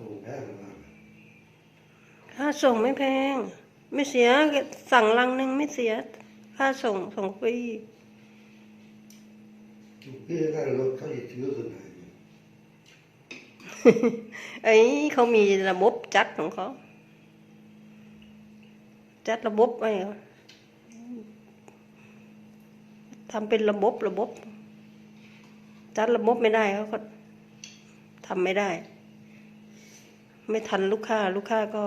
สูงแพ้ประมาณค่าส่งไม่แพง ไม่เสียสั่งลังหนึ่งไม่เสีย ค่าส่งส่งฟรีพี่ก็รถเขาจะซื้อขึ้นไหนไอ้เขามีระบบจัดของเขา จัดระบบไว้เหรอทำเป็นระบบระบบ จัดระบบไม่ได้เขาก็ทำไม่ได้ ไม่ทันลูกค้า ลูกค้าก็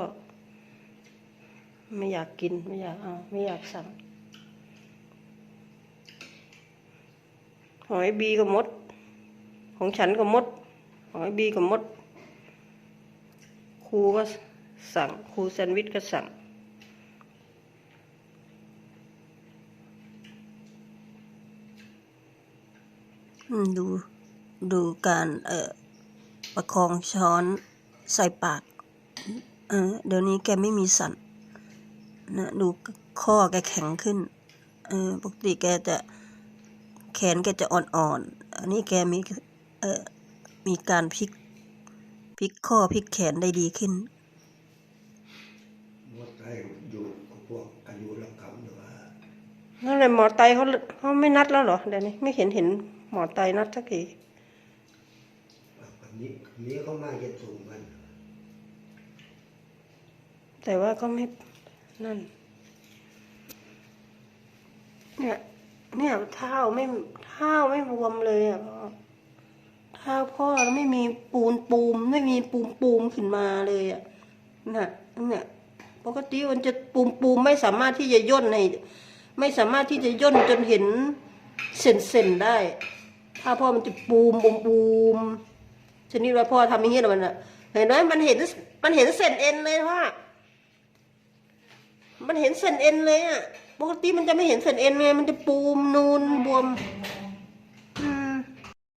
ไม่อยากกินไม่อยากเอาไม่อยากสั่งของไอ้บีก็มด ของฉันก็มดของไอ้บีก็มด ครูก็สั่ง ครูแซนด์วิชก็สั่งดูดูการเอ่อประคองช้อน ใส่ปาก เออ เดี๋ยวนี้แกไม่มีสั่นนะดูข้อแกแข็งขึ้น เออ ปกติแกจะแขนแกจะอ่อนๆ อันนี้แกมี เออมีการพลิก พลิกข้อพลิกแขนได้ดีขึ้นรถไทยอยู่กับพวกอายุรักคำหรือว่านั่นแหละหมอไตเขาเขาไม่นัดแล้วเหรอเดี๋ยวนี้ไม่เห็นเห็นหมอไตนัดสักทีแบบ นี้นี้เขามาเย็ดสูงกัน แต่ว่าก็ไม่นั่น เนี่ยเนี่ยเท้าไม่เท้าไม่บวมเลยอะพ่อเท้าพ่อไม่มีปูนปูม ไม่มีปูมปูมขึ้นมาเลยอะน่ะเนี่ยปกติมันจะปูมปูมไม่สามารถที่จะย่นใน ไม่สามารถที่จะย่นจนเห็นเส้นเส้นได้ ถ้าพ่อมันจะปูมปูมปูม ชนิดว่าพ่อทำอย่างเงี้ยน่ะมันอะเห็นไหมมันเห็นมันเห็นเส้นเอ็นเลยว่า มันเห็นเส้นเอ็นเลยอะปกติมันจะไม่เห็นเส้นเอ็นไงมันจะปูมนูนบวม